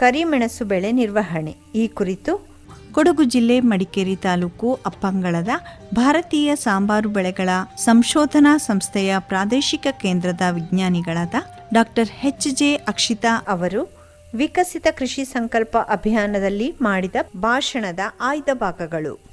ಕರಿಮೆಣಸು ಬೆಳೆ ನಿರ್ವಹಣೆ. ಈ ಕುರಿತು ಕೊಡಗು ಜಿಲ್ಲೆ ಮಡಿಕೇರಿ ತಾಲೂಕು ಅಪ್ಪಂಗಳದ ಭಾರತೀಯ ಸಾಂಬಾರು ಬೆಳೆಗಳ ಸಂಶೋಧನಾ ಸಂಸ್ಥೆಯ ಪ್ರಾದೇಶಿಕ ಕೇಂದ್ರದ ವಿಜ್ಞಾನಿಗಳಾದ ಡಾಕ್ಟರ್ ಎಚ್ ಜೆ ಅಕ್ಷಿತಾ ಅವರು ವಿಕಸಿತ ಕೃಷಿ ಸಂಕಲ್ಪ ಅಭಿಯಾನದಲ್ಲಿ ಮಾಡಿದ ಭಾಷಣದ ಆಯ್ದ ಭಾಗಗಳು.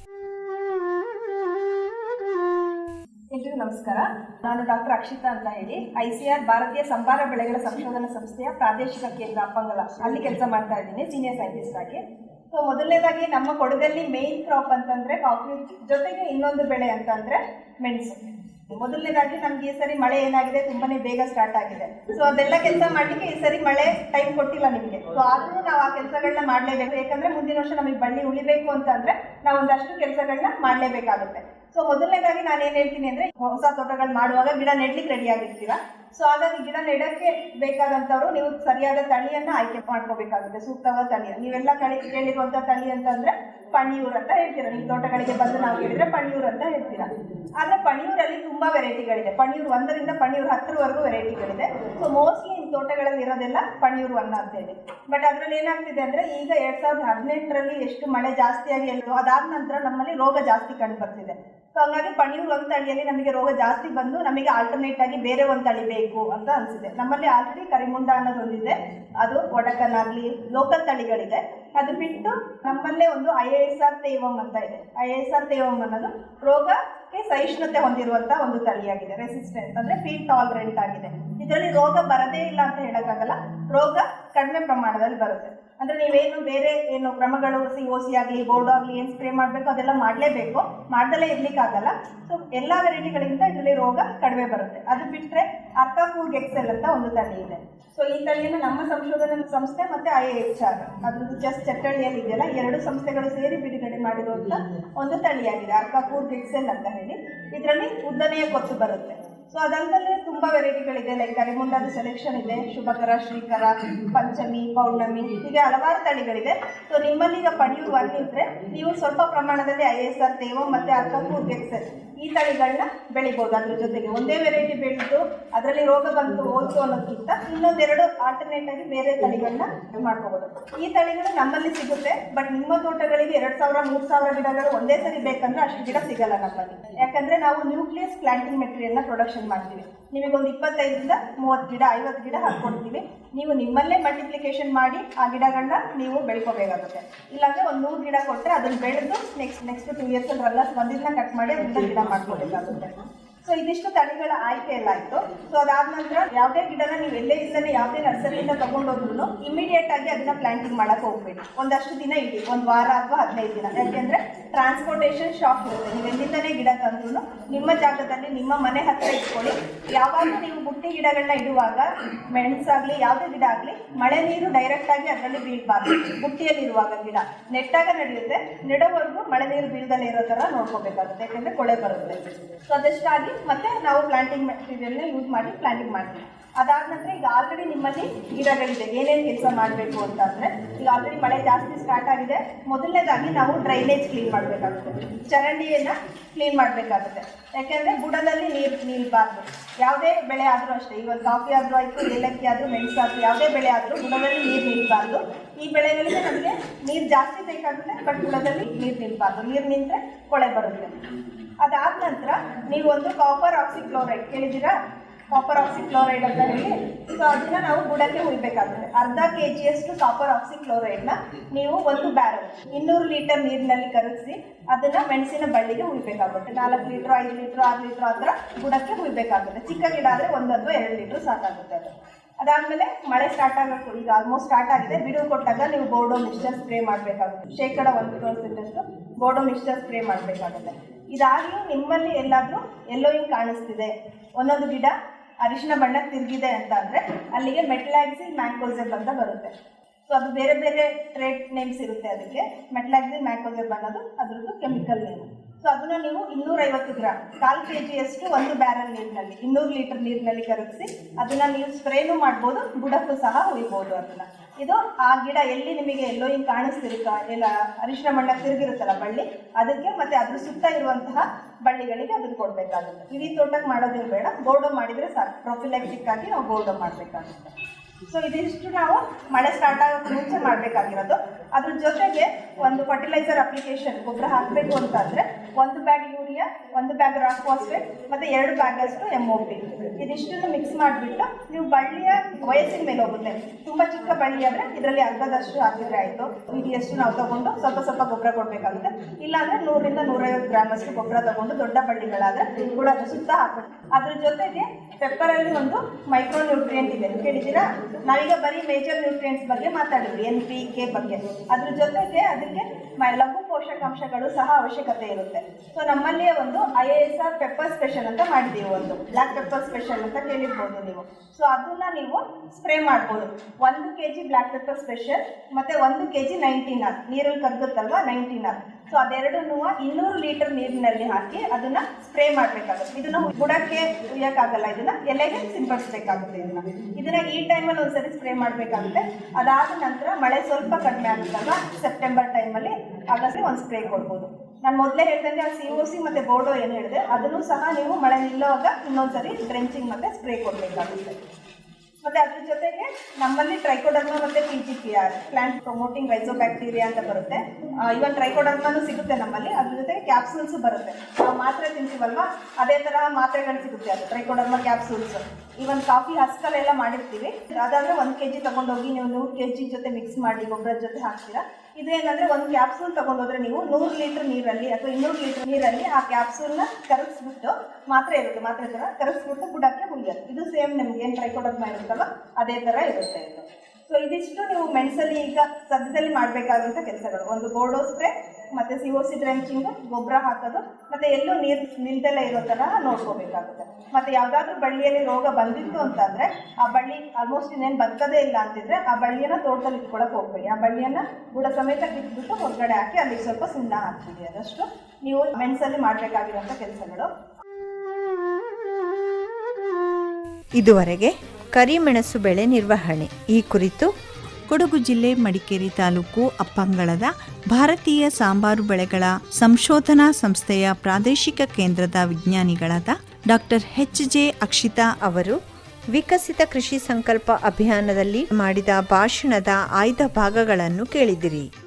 ಎಲ್ರಿಗೂ ನಮಸ್ಕಾರ. ನಾನು ಡಾಕ್ಟರ್ ಅಕ್ಷಿತಾ ಅಂತ ಹೇಳಿ. ಐ ಸಿ ಆರ್ ಭಾರತೀಯ ಸಂಬಾರ ಬೆಳೆಗಳ ಸಂಶೋಧನಾ ಸಂಸ್ಥೆಯ ಪ್ರಾದೇಶಿಕ ಕೇಂದ್ರ ಅಪ್ಪಂಗಲ. ಅಲ್ಲಿ ಕೆಲಸ ಮಾಡ್ತಾ ಇದ್ದೀನಿ ಸೀನಿಯರ್ ಸೈಂಟಿಸ್ಟ್ ಆಗಿ. ಸೊ ಮೊದಲನೇದಾಗಿ ನಮ್ಮ ಕೊಡದಲ್ಲಿ ಮೇನ್ ಕ್ರಾಪ್ ಅಂತಂದ್ರೆ ಕಾಫಿ ಜೊತೆಗೆ ಇನ್ನೊಂದು ಬೆಳೆ ಅಂತಂದ್ರೆ ಮೆಣಸು. ಮೊದಲನೇದಾಗಿ ನಮ್ಗೆ ಈ ಸರಿ ಮಳೆ ಏನಾಗಿದೆ? ತುಂಬಾನೇ ಬೇಗ ಸ್ಟಾರ್ಟ್ ಆಗಿದೆ. ಸೊ ಅದೆಲ್ಲ ಕೆಲಸ ಮಾಡ್ಲಿಕ್ಕೆ ಈ ಸರಿ ಮಳೆ ಟೈಮ್ ಕೊಟ್ಟಿಲ್ಲ ನಿಮಗೆ. ಸೊ ಆದ್ರೂ ನಾವು ಆ ಕೆಲಸಗಳನ್ನ ಮಾಡ್ಲೇಬೇಕು. ಯಾಕಂದ್ರೆ ಮುಂದಿನ ವರ್ಷ ನಮಗೆ ಬಳ್ಳಿ ಉಳಿಬೇಕು ಅಂತಂದ್ರೆ ನಾವು ಒಂದಷ್ಟು ಕೆಲಸಗಳನ್ನ ಮಾಡ್ಲೇಬೇಕಾಗುತ್ತೆ. ಸೊ ಮೊದಲನೇದಾಗಿ ನಾನು ಏನ್ ಹೇಳ್ತೀನಿ ಅಂದ್ರೆ, ಹೊಸ ತೋಟಗಳು ಮಾಡುವಾಗ ಗಿಡ ನೆಡ್ಲಿಕ್ಕೆ ರೆಡಿ ಆಗಿರ್ತೀರ? ಸೊ ಹಾಗಾಗಿ ಗಿಡ ನೆಡಕ್ಕೆ ಬೇಕಾದಂತವ್ರು ನೀವು ಸರಿಯಾದ ತಳಿಯನ್ನ ಆಯ್ಕೆ ಮಾಡ್ಕೋಬೇಕಾಗುತ್ತೆ, ಸೂಕ್ತವಾದ ತಳಿ ನೀವೆಲ್ಲ ಕಡೆ ಕೇಳಿರುವಂತ ತಳಿ ಅಂತಂದ್ರೆ ಪಣಿಯೂರ್ ಅಂತ ಹೇಳ್ತೀರಾ. ನಿಮ್ ತೋಟಗಳಿಗೆ ಬಂದು ನಾವು ಹೇಳಿದ್ರೆ ಪಣಿಯೂರ್ ಅಂತ ಹೇಳ್ತೀರಾ. ಆದ್ರೆ ಪಣಿಯೂರಲ್ಲಿ ತುಂಬಾ ವೆರೈಟಿಗಳಿದೆ ಪಣಿಯೂರ್ ಒಂದರಿಂದ ಪಣಿಯೂರ್ ಹತ್ತರವರೆಗೂ ವೆರೈಟಿಗಳಿದೆ ಸೊ ಮೋಸ್ಟ್ಲಿ ತೋಟಗಳಲ್ಲಿ ಇರೋದೆಲ್ಲ ಪಣಿಯೂರು ಅನ್ನ ಅಂತ ಹೇಳಿ ಬಟ್ ಅದ್ರಲ್ಲಿ ಏನಾಗ್ತಿದೆ ಅಂದ್ರೆ ಈಗ ಎರಡ್ ಸಾವಿರದ ಹದಿನೆಂಟರಲ್ಲಿ ಎಷ್ಟು ಮಳೆ ಜಾಸ್ತಿಯಾಗಿ ಎಲ್ಲೋ ಅದಾದ ನಂತರ ನಮ್ಮಲ್ಲಿ ರೋಗ ಜಾಸ್ತಿ ಕಂಡು ಬರ್ತಿದೆ. ಸೊ ಹಂಗಾಗಿ ಪಣಿಯೂರು ಒಂದು ತಳಿಯಲ್ಲಿ ನಮಗೆ ರೋಗ ಜಾಸ್ತಿ ಬಂದು ನಮಗೆ ಆಲ್ಟರ್ನೇಟ್ ಆಗಿ ಬೇರೆ ಒಂದು ತಳಿ ಬೇಕು ಅಂತ ಅನ್ಸಿದೆ. ನಮ್ಮಲ್ಲಿ ಆಲ್ರೆಡಿ ಕರಿಮುಂಡ ಅನ್ನೋದು ಒಂದಿದೆ ಅದು ಒಡಕನಾಗ್ಲಿ ಲೋಕಲ್ ತಳಿಗಳಿದೆ. ಅದು ಬಿಟ್ಟು ನಮ್ಮಲ್ಲೇ ಒಂದು ಐ ಎಸ್ ಆರ್ ತೇವಂ ಅಂತ ಇದೆ. ಐ ಎಸ್ ಆರ್ ತೇವಂ ಅನ್ನೋದು ರೋಗಕ್ಕೆ ಸಹಿಷ್ಣುತೆ ಹೊಂದಿರುವಂತ ಒಂದು ತಳಿಯಾಗಿದೆ. ರೆಸಿಸ್ಟೆಂಟ್ ಅಂದ್ರೆ ಫೀಟ್ ಟಾಲರೆಂಟ್ ಆಗಿದೆ. ಇದರಲ್ಲಿ ರೋಗ ಬರದೇ ಇಲ್ಲ ಅಂತ ಹೇಳಕ್ಕಾಗಲ್ಲ. ರೋಗ ಕಡಿಮೆ ಪ್ರಮಾಣದಲ್ಲಿ ಬರುತ್ತೆ. ಅಂದ್ರೆ ನೀವೇನು ಬೇರೆ ಏನು ಕ್ರಮಗಳು ಸಿ ಓ ಸಿ ಆಗಲಿ ಬೋರ್ಡ್ ಆಗಲಿ, ಏನು ಸ್ಪ್ರೇ ಮಾಡಬೇಕು ಅದೆಲ್ಲ ಮಾಡಲೇಬೇಕು. ಮಾಡ್ದಲೇ ಇರ್ಲಿಕ್ಕಾಗಲ್ಲ. ಸೊ ಎಲ್ಲ ವೆರೈಟಿಗಳಿಂದ ಇದರಲ್ಲಿ ರೋಗ ಕಡಿಮೆ ಬರುತ್ತೆ. ಅದು ಬಿಟ್ಟರೆ ಅರ್ಕಾಪೂರ್ ಎಕ್ಸೆಲ್ ಅಂತ ಒಂದು ತಳಿ ಇದೆ. ಸೊ ಈ ತಳಿಯನ್ನ ನಮ್ಮ ಸಂಶೋಧನಾ ಸಂಸ್ಥೆ ಮತ್ತೆ ಐ ಎಚ್ ಆರ್ ಅದ್ರದ್ದು ಜಸ್ಟ್ ಚಟ್ಟಳ್ಳಿಯಲ್ಲಿ ಇದೆಯಲ್ಲ, ಎರಡು ಸಂಸ್ಥೆಗಳು ಸೇರಿ ಬಿಡುಗಡೆ ಮಾಡಿರುವಂತ ಒಂದು ತಳಿಯಾಗಿದೆ. ಅರ್ಕಾಪೂರ್ ಎಕ್ಸೆಲ್ ಅಂತ ಹೇಳಿ. ಇದರಲ್ಲಿ ಉದ್ದನೆಯ ಕೊತ್ತು ಬರುತ್ತೆ. ಸೊ ಅದಂತಲ್ಲೇ ತುಂಬಾ ವೆರೈಟಿಗಳಿದೆ. ಲೈಕ್ ಕರಿಮುಂಡದ ಸೆಲೆಕ್ಷನ್ ಇದೆ. ಶುಭಕರ, ಶ್ರೀಕರ, ಪಂಚಮಿ, ಪೌರ್ಣಮಿ, ಹೀಗೆ ಹಲವಾರು ತಳಿಗಳಿದೆ. ಸೊ ನಿಮ್ಮಲ್ಲಿ ಈಗ ಪಡೆಯುವ ಇದ್ರೆ ನೀವು ಸ್ವಲ್ಪ ಪ್ರಮಾಣದಲ್ಲಿ ಐ ಎಸ್ ಆರ್, ತೇವ ಮತ್ತೆ ಅರ್ಕಪೂರ್ ಗೆಕ್ಸೆಲ್ ಈ ತಳಿಗಳನ್ನ ಬೆಳಿಬೋದು. ಅದ್ರ ಜೊತೆಗೆ ಒಂದೇ ವೆರೈಟಿ ಬೆಳೆದು ಅದರಲ್ಲಿ ರೋಗ ಬಂತು, ಹೋಯ್ತು ಅನ್ನೋದಕ್ಕಿಂತ ಇನ್ನೊಂದೆರಡು ಆಲ್ಟರ್ನೇಟ್ ಆಗಿ ಬೇರೆ ತಳಿಗಳನ್ನ ಮಾಡ್ಕೋಬಹುದು ಈ ತಳಿಗಳು ನಮ್ಮಲ್ಲಿ ಸಿಗುತ್ತೆ ಬಟ್ ನಿಮ್ಮ ತೋಟಗಳಿಗೆ ಎರಡ್ ಸಾವಿರ, ಮೂರ್ ಸಾವಿರ ಗಿಡಗಳು ಒಂದೇ ಸರಿ ಬೇಕಂದ್ರೆ ಅಷ್ಟು ಗಿಡ ಸಿಗಲ್ಲ ನಮ್ಮಲ್ಲಿ. ಯಾಕಂದ್ರೆ ನಾವು ನ್ಯೂಕ್ಲಿಯಸ್ ಪ್ಲಾಂಟಿಂಗ್ ಮೆಟೀರಿಯಲ್ನ ಪ್ರೊಡಕ್ಷನ್ ಮಾಡ್ತೀವಿ. ನಿಮಗೊಂದು ಇಪ್ಪತ್ತೈದರಿಂದ ಮೂವತ್ತು ಗಿಡ, ಐವತ್ತು ಗಿಡ ಹಾಕೊಡ್ತೀವಿ ನೀವು ನಿಮ್ಮಲ್ಲೇ ಮಲ್ಟಿಪ್ಲಿಕೇಶನ್ ಮಾಡಿ ಆ ಗಿಡಗಳನ್ನ ನೀವು ಬೆಳ್ಕೋಬೇಕಾಗುತ್ತೆ. ಇಲ್ಲಾಂದ್ರೆ ಒಂದು ನೂರು ಗಿಡ ಕೊಟ್ಟರೆ ಅದನ್ನ ಬೆಳೆದು ನೆಕ್ಸ್ಟ್ ನೆಕ್ಸ್ಟ್ ಟೂ ಇಯರ್ಸ್ ರಲ್ಲ ಒಂದಿನ ಕಟ್ ಮಾಡಿ ಅದನ್ನ ಗಿಡ ಸೊ ಇದಿಷ್ಟು ತಳಿಗಳ ಆಯ್ಕೆ ಎಲ್ಲ ಆಯ್ತು. ಸೊ ಅದಾದ ನಂತರ ಯಾವ್ದೇ ಗಿಡನ ನೀವು ಎಲ್ಲೇ ಇಲ್ಲದೆ ಯಾವುದೇ ನರ್ಸರಿಯಿಂದ ತಗೊಂಡೋದ್ರು ಇಮಿಡಿಯೇಟ್ ಆಗಿ ಅದನ್ನ ಪ್ಲಾಂಟಿಂಗ್ ಮಾಡಕ್ ಹೋಗ್ಬೇಡಿ. ಒಂದಷ್ಟು ದಿನ ಇಡಿ. ಒಂದ್ ವಾರ ಅಥವಾ ಹದಿನೈದು ದಿನ. ಯಾಕೆಂದ್ರೆ ಟ್ರಾನ್ಸ್ಪೋರ್ಟೇಷನ್ ಶಾಪ್ ಇರುತ್ತೆ. ನೀವು ಎಲ್ಲಿಂದನೇ ಗಿಡ ತಂದ್ರು ನಿಮ್ಮ ಜಾಗದಲ್ಲಿ ನಿಮ್ಮ ಮನೆ ಹತ್ತಿರ ಇಟ್ಕೊಳ್ಳಿ. ಯಾವಾಗ ನೀವು ಬುಟ್ಟಿ ಗಿಡಗಳನ್ನ ಇಡುವಾಗ ಮೆಣಸಾಗ್ಲಿ ಯಾವುದೇ ಗಿಡ ಆಗಲಿ, ಮಳೆ ನೀರು ಡೈರೆಕ್ಟ್ ಆಗಿ ಅದರಲ್ಲಿ ಬೀಳ್ಬಾರ್ದು. ಬುಟ್ಟಿಯಲ್ಲಿರುವಾಗ ಗಿಡ. ನೆಟ್ಟಾಗ ನಡೆಯುತ್ತೆ. ನೆಡೋವರೆಗೂ ಮಳೆ ನೀರು ಬೀಳದಲ್ಲಿ ಇರೋ ತರ ನೋಡ್ಕೋಬೇಕಾಗುತ್ತೆ. ಯಾಕಂದ್ರೆ ಕೊಳೆ ಬರುತ್ತೆ. ಸೊ ಅದಷ್ಟಾಗಿ ಮತ್ತೆ ನಾವು ಪ್ಲಾಂಟಿಂಗ್ ಮೆಟೀರಿಯಲ್ನ ಯೂಸ್ ಮಾಡಿ ಪ್ಲಾಂಟಿಂಗ್ ಮಾಡ್ತೀವಿ. ಅದಾದ ನಂತರ ಈಗ ಆಲ್ರೆಡಿ ನಿಮ್ಮಲ್ಲಿ ಗಿಡಗಳಿದೆ. ಏನೇನು ಕೆಲಸ ಮಾಡಬೇಕು ಅಂತಂದ್ರೆ, ಈಗ ಆಲ್ರೆಡಿ ಮಳೆ ಜಾಸ್ತಿ ಸ್ಟಾರ್ಟ್ ಆಗಿದೆ. ಮೊದಲನೇದಾಗಿ ನಾವು ಡ್ರೈನೇಜ್ ಕ್ಲೀನ್ ಮಾಡಬೇಕಾಗುತ್ತೆ. ಚರಂಡಿಯನ್ನ ಕ್ಲೀನ್ ಮಾಡಬೇಕಾಗುತ್ತೆ. ಯಾಕೆಂದ್ರೆ ಬುಡದಲ್ಲಿ ನೀರು ನಿಲ್ಬಾರ್ದು. ಯಾವುದೇ ಬೆಳೆ ಆದರೂ ಅಷ್ಟೇ, ಇವಾಗ ಕಾಫಿ ಆದರೂ ಆಯಿತು, ಏಲಕ್ಕಿ ಆದರೂ ಮೆಣಸಾದ್ರು ಯಾವುದೇ ಬೆಳೆ ಆದರೂ ಬುಡದಲ್ಲಿ ನೀರು ನಿಲ್ಬಾರ್ದು. ಈ ಬೆಳೆಗಳಿಗೆ ನಮಗೆ ನೀರು ಜಾಸ್ತಿ ಬೇಕಾಗುತ್ತೆ, ಬಟ್ ಬುಡದಲ್ಲಿ ನೀರು ನಿಲ್ಬಾರ್ದು. ನೀರು ನಿಂತರೆ ಕೊಳೆ ಬರುತ್ತೆ. ಅದಾದ ನಂತರ ನೀವು ಒಂದು ಕಾಪರ್ ಆಕ್ಸಿಕ್ಲೋರೈಡ್ ಕೇಳಿದ್ದೀರಾ? ಕಾಪರ್ ಆಕ್ಸಿಕ್ಲೋರೈಡ್ ಅಂತ ಹೇಳಿ. ಸೊ ಅದನ್ನ ನಾವು ಬುಡಕ್ಕೆ ಹುಯ್ಬೇಕಾಗುತ್ತೆ. ಅರ್ಧ ಕೆ ಜಿಯಷ್ಟು ಕಾಪರ್ ಆಕ್ಸಿಕ್ಲೋರೈಡ್ನ ನೀವು ಒಂದು ಬ್ಯಾರಲ್ ಇನ್ನೂರು ಲೀಟರ್ ನೀರಿನಲ್ಲಿ ಕರಗಿಸಿ ಅದನ್ನ ಮೆಣಸಿನ ಬಳ್ಳಿಗೆ ಹುಯ್ಬೇಕಾಗುತ್ತೆ. ನಾಲ್ಕು ಲೀಟ್ರ್ ಐದು ಲೀಟರ್ ಆರು ಲೀಟ್ರ್ ಆದ್ರೆ ಬುಡಕ್ಕೆ ಹುಯ್ಬೇಕಾಗುತ್ತೆ. ಚಿಕ್ಕ ಗಿಡ ಆದರೆ ಒಂದೊಂದು, ಎರಡು ಲೀಟ್ರ್ ಸಾಕಾಗುತ್ತೆ ಅದು. ಅದಾದ್ಮೇಲೆ ಮಳೆ ಸ್ಟಾರ್ಟ್ ಆಗಬೇಕು ಈಗ ಆಲ್ಮೋಸ್ಟ್ ಸ್ಟಾರ್ಟ್ ಆಗಿದೆ. ಬಿಡುವು ಕೊಟ್ಟಾಗ ನೀವು ಬೋರ್ಡೋ ಮಿಕ್ಸ್ಚರ್ ಸ್ಪ್ರೇ ಮಾಡಬೇಕಾಗುತ್ತೆ. ಶೇಕಡ ಒಂದು ಪರ್ಸೆಂಟಷ್ಟು ಬೋರ್ಡೋ ಮಿಕ್ಸ್ಚರ್ ಸ್ಪ್ರೇ ಮಾಡಬೇಕಾಗುತ್ತೆ. ಇದಾಗಲೂ ನಿಮ್ಮಲ್ಲಿ ಎಲ್ಲಾದರೂ ಎಲ್ಲೋಯಿಂಗ್ ಕಾಣಿಸ್ತಿದೆ. ಒಂದೊಂದು ಗಿಡ ಅರಿಶಿನ ಬಣ್ಣ ತಿರುಗಿದೆ ಅಂತ ಅಂದರೆ ಅಲ್ಲಿಗೆ ಮೆಟ್ಲಾಕ್ಸಿಲ್ ಮ್ಯಾಂಕೋಸೆಬ್ ಅಂತ ಬರುತ್ತೆ. ಸೊ ಅದು ಬೇರೆ ಬೇರೆ ಟ್ರೇಡ್ ನೇಮ್ಸ್ ಇರುತ್ತೆ ಅದಕ್ಕೆ. ಮೆಟ್ಲಾಕ್ಸಿಲ್ ಮ್ಯಾಂಕೋಸೆಬ್ ಅನ್ನೋದು ಅದ್ರದ್ದು ಕೆಮಿಕಲ್ ನೇಮ್ ಸೊ ಅದನ್ನ ನೀವು ಇನ್ನೂರೈವತ್ತು ಗ್ರಾಮ್ ಕಾಲು ಕೆ ಜಿಯಷ್ಟು ಒಂದು ಬ್ಯಾರಲ್ ನೀರಿನಲ್ಲಿ, ಇನ್ನೂರು ಲೀಟರ್ ನೀರಿನಲ್ಲಿ ಕರಗಿಸಿ ಅದನ್ನ ನೀವು ಸ್ಪ್ರೇನು ಮಾಡ್ಬೋದು, ಬುಡಕ್ಕೂ ಸಹ ಹುಯ್ಬೋದು ಅದನ್ನ. ಇದು ಆ ಗಿಡ ಎಲ್ಲಿ ನಿಮಗೆ ಎಲ್ಲೋ ಹಿಂಗೆ ಕಾಣಿಸ್ತಿರುತ್ತ, ಎಲ್ಲ ಅರಿಶಿನ ಬಣ್ಣ ತಿರುಗಿರುತ್ತಲ್ಲ ಬಳ್ಳಿ, ಅದಕ್ಕೆ ಮತ್ತೆ ಅದ್ರ ಸುತ್ತ ಇರುವಂತಹ ಬಳ್ಳಿಗಳಿಗೆ ಅದನ್ನ ಕೊಡಬೇಕಾಗುತ್ತೆ. ಇಡೀ ತೋಟಕ್ಕೆ ಮಾಡೋದೇ ಬೇಡ ಬೋರ್ಡೋ ಮಾಡಿದ್ರೆ ಸಾಕು. ಪ್ರೊಫಿಲೆಕ್ಟಿಕ್ ಆಗಿ ನಾವು ಬೋರ್ಡೋ ಮಾಡಬೇಕಾಗುತ್ತೆ. ಸೊ ಇದಿಷ್ಟು ನಾವು ಮಳೆ ಸ್ಟಾರ್ಟ್ ಆಗೋಕೆ ಮುಂಚೆ ಮಾಡಬೇಕಾಗಿರೋದು. ಅದ್ರ ಜೊತೆಗೆ ಒಂದು ಫರ್ಟಿಲೈಸರ್ ಅಪ್ಲಿಕೇಶನ್ ಗೊಬ್ಬರ ಹಾಕಬೇಕು ಅಂತಂದ್ರೆ ಒಂದು ಬ್ಯಾಗ್ ಯೂರಿಯಾ, ಒಂದು ಬ್ಯಾಗ್ ರಾಕ್ ಫಾಸ್ಫೇಟ್ ಮತ್ತೆ ಎರಡು ಬ್ಯಾಗಷ್ಟು ಎಂ ಒ ಪಿ ಇದಿಷ್ಟನ್ನು ಮಿಕ್ಸ್ ಮಾಡಿಬಿಟ್ಟು ನೀವು ಬಳ್ಳಿಯ ವಯಸ್ಸಿನ ಮೇಲೆ ಹೋಗುತ್ತೆ. ತುಂಬಾ ಚಿಕ್ಕ ಬಳ್ಳಿ ಆದರೆ ಇದರಲ್ಲಿ ಅರ್ಧದಷ್ಟು ಹಾಕಿದ್ರೆ ಆಯಿತು. ಇದಿಯಷ್ಟು ನಾವು ತಗೊಂಡು ಸ್ವಲ್ಪ ಸ್ವಲ್ಪ ಗೊಬ್ಬರ ಕೊಡಬೇಕಾಗುತ್ತೆ. ಇಲ್ಲಾಂದರೆ ನೂರರಿಂದ ನೂರೈವತ್ತು ಗ್ರಾಮ್ ಅಷ್ಟು ಗೊಬ್ಬರ ತಗೊಂಡು ದೊಡ್ಡ ಬಳ್ಳಿಗಳಾದ್ರೆ ಬುಡದ ಸುತ್ತ ಹಾಕಬೇಕು. ಅದ್ರ ಜೊತೆಗೆ ಪೆಪ್ಪರಲ್ಲಿ ಒಂದು ಮೈಕ್ರೋ ನ್ಯೂಟ್ರಿಯೆಂಟ್ ಇದೆ. ಕೇಳಿದ್ದೀರಾ? ನಾವೀಗ ಬರೀ ಮೇಜರ್ ನ್ಯೂಟ್ರಿಯೆಂಟ್ಸ್ ಬಗ್ಗೆ ಮಾತಾಡಿದ್ವಿ ಎನ್ ಪಿ ಕೆ ಬಗ್ಗೆ. ಅದ್ರ ಜೊತೆಗೆ ಅದಕ್ಕೆ ಲಘು ಪೋಷಕಾಂಶಗಳು ಸಹ ಅವಶ್ಯಕತೆ ಇರುತ್ತೆ. ಸೊ ನಮ್ಮಲ್ಲಿಯೇ ಒಂದು I A S R pepper special ಅಂತ ಮಾಡಿದ್ದೀವಿ ಒಂದು. ಬ್ಲ್ಯಾಕ್ ಪೆಪ್ಪರ್ ಸ್ಪೆಷಲ್ ಅಂತ ಕೇಳಿರ್ಬೋದು ನೀವು. ಸೊ ಅದನ್ನ ನೀವು ಸ್ಪ್ರೇ ಮಾಡ್ಬೋದು. ಒಂದು K G black pepper special ಮತ್ತೆ ಒಂದು ಕೆ ಜಿ ನೈನ್ಟೀನ್ ನೀರಲ್ಲಿ ಕರಗುತ್ತಲ್ವಾ ನೈನ್ಟೀನ್ ಆರ್ ಸೊ ಅದೆರಡನ್ನೂ ಇನ್ನೂರು ಲೀಟರ್ ನೀರಿನಲ್ಲಿ ಹಾಕಿ ಅದನ್ನ ಸ್ಪ್ರೇ ಮಾಡಬೇಕಾಗುತ್ತೆ. ಇದನ್ನ ಬುಡಕ್ಕೆ ಉಯ್ಯಕ್ಕಾಗಲ್ಲ, ಇದನ್ನ ಎಲೆಗೆ ಸಿಂಪಡಿಸ್ಬೇಕಾಗುತ್ತೆ ಇದನ್ನ. ಇದನ್ನ ಈ ಟೈಮಲ್ಲಿ ಒಂದ್ಸರಿ ಸ್ಪ್ರೇ ಮಾಡಬೇಕಾಗುತ್ತೆ. ಅದಾದ ನಂತರ ಮಳೆ ಸ್ವಲ್ಪ ಕಡಿಮೆ ಆಗುತ್ತಲ್ಲ ಸೆಪ್ಟೆಂಬರ್ ಟೈಮಲ್ಲಿ ಆಗಸ್ಟ್ ಒಂದು ಸ್ಪ್ರೇ ಕೊಡ್ಬೋದು. ನಾನು ಮೊದಲೇ ಹೇಳ್ದಂಗೆ ಆ ಸಿ ಒ ಸಿ ಮತ್ತೆ ಬೋರ್ಡೋ ಏನು ಹೇಳಿದೆ, ಅದನ್ನು ಸಹ ನೀವು ಮಳೆ ನಿಲ್ಲುವಾಗ ಇನ್ನೊಂದ್ಸರಿ ಡ್ರೆಂಚಿಂಗ್ ಮತ್ತೆ ಸ್ಪ್ರೇ ಕೊಡಬೇಕಾಗುತ್ತೆ. ಮತ್ತೆ ಅದ್ರ ಜೊತೆಗೆ ನಮ್ಮಲ್ಲಿ ಟ್ರೈಕೋಡರ್ಮ ಮತ್ತೆ P G P R plant promoting rhizobacteria ಅಂತ ಬರುತ್ತೆ. ಇವನ್ ಟ್ರೈಕೋಡರ್ಮಾನು ಸಿಗುತ್ತೆ ನಮ್ಮಲ್ಲಿ. ಅದ್ರ ಜೊತೆಗೆ ಕ್ಯಾಪ್ಸೂಲ್ಸ್ ಬರುತ್ತೆ. ನಾವು ಮಾತ್ರೆ ತಿಂತೀವಲ್ವಾ? ಅದೇ ತರ ಮಾತ್ರೆಗಳು ಸಿಗುತ್ತೆ ಅದು ಟ್ರೈಕೋಡರ್ಮ ಕ್ಯಾಪ್ಸೂಲ್ಸ್ ಇವನ್ ಕಾಫಿ ಹಸ್ಕಲೆಲ್ಲ ಮಾಡಿರ್ತೀವಿ. ಅದಾದ್ರೆ ಒಂದ್ ಕೆಜಿ ತಗೊಂಡೋಗಿ ನೀವು ನೂರು ಕೆಜಿ ಜೊತೆ ಮಿಕ್ಸ್ ಮಾಡಿ ಗೊಬ್ಬರದ ಜೊತೆ ಹಾಕ್ತೀರಾ. ಇದೇನಂದ್ರೆ ಒಂದು ಕ್ಯಾಪ್ಸೂಲ್ ತಗೊಂಡೋದ್ರೆ ನೀವು ನೂರು ಲೀಟರ್ ನೀರಲ್ಲಿ ಅಥವಾ ಇನ್ನೂರು ಲೀಟರ್ ನೀರಲ್ಲಿ ಆ ಕ್ಯಾಪ್ಸೂಲ್ನ ಕರಗಿಸ್ಬಿಟ್ಟು ಮಾತ್ರ ಇರುತ್ತೆ, ಮಾತ್ರ ಥರ ಕರಗಿಸ್ಬಿಟ್ಟು ಬುಡಕ್ಕೆ ಹುಯ್ಯೋದು ಇದು ಸೇಮ್ ನಿಮ್ಗೆ ಏನು ಕೊಡೋದ್ ಮಾಡಿರ್ತಲ್ಲ ಅದೇ ತರ ಇರುತ್ತೆ ಇದು. ಸೊ ಇದಿಷ್ಟು ನೀವು ಮೆಣಸಲ್ಲಿ ಈಗ ಸದ್ಯದಲ್ಲಿ ಮಾಡಬೇಕಾದಂಥ ಕೆಲಸಗಳು. ಒಂದು ಬೋರ್ಡೋ ಸ್ಪ್ರೇ ಮತ್ತೆ ಸಿ ಓ ಸಿ ಡ್ರೆಂಚಿಂಗ್ ಗೊಬ್ಬರ ಹಾಕೋದು, ಮತ್ತೆ ಎಲ್ಲೂ ನೀರು ನಿಲ್ದೆಲ್ಲ ಇರೋ ಥರ ನೋಡ್ಕೋಬೇಕಾಗುತ್ತೆ. ಮತ್ತೆ ಯಾವ್ದಾದ್ರು ಬಳ್ಳಿಯಲ್ಲಿ ರೋಗ ಬಂದಿತ್ತು ಅಂತಂದ್ರೆ, ಆ ಬಳ್ಳಿ ಆಲ್ಮೋಸ್ಟ್ ಇನ್ನೇನು ಬರ್ತದೇ ಇಲ್ಲ ಅಂತಿದ್ರೆ, ಆ ಬಳ್ಳಿಯನ್ನ ತೋಟದಲ್ಲಿ ಇಟ್ಕೊಳಕ್ ಹೋಗ್ಬೇಡಿ. ಆ ಬಳ್ಳಿಯನ್ನ ಬುಡ ಸಮೇತ ಕಿತ್ಬಿಟ್ಟು ಹೊರಗಡೆ ಹಾಕಿ ಅಲ್ಲಿಗೆ ಸ್ವಲ್ಪ ಸುಣ್ಣ ಹಾಕ್ತೀವಿ ಅದಷ್ಟು ನೀವು ಮೆಣಸಲ್ಲಿ ಮಾಡಬೇಕಾಗಿರುವಂಥ ಕೆಲಸಗಳು. ಇದುವರೆಗೆ ಕರಿಮೆಣಸು ಬೆಳೆ ನಿರ್ವಹಣೆ. ಈ ಕುರಿತು ಕೊಡಗು ಜಿಲ್ಲೆ ಮಡಿಕೇರಿ ತಾಲೂಕು ಅಪ್ಪಂಗಳದ ಭಾರತೀಯ ಸಾಂಬಾರು ಬೆಳೆಗಳ ಸಂಶೋಧನಾ ಸಂಸ್ಥೆಯ ಪ್ರಾದೇಶಿಕ ಕೇಂದ್ರದ ವಿಜ್ಞಾನಿಗಳಾದ ಡಾಕ್ಟರ್ ಎಚ್ ಜೆ ಅಕ್ಷಿತಾ ಅವರು ವಿಕಸಿತ ಕೃಷಿ ಸಂಕಲ್ಪ ಅಭಿಯಾನದಲ್ಲಿ ಮಾಡಿದ ಭಾಷಣದ ಆಯ್ದ ಭಾಗಗಳನ್ನು ಕೇಳಿದಿರಿ.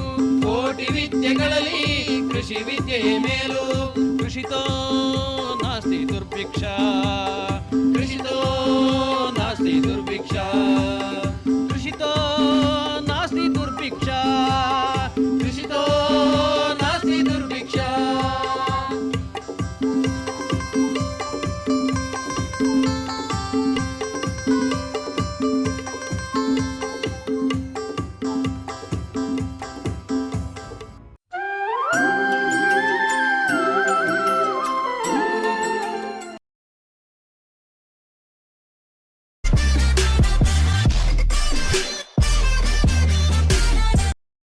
ಕೃಷಿ ವಿದ್ಯೆಯೇ ಮೇಲು ಕೃಷಿತೋ ನಾಸ್ತಿ ದುರ್ಭಿಕ್ಷ ಕೃಷಿತೋ ನಾಸ್ತಿ ದುರ್ಭಿಕ್ಷ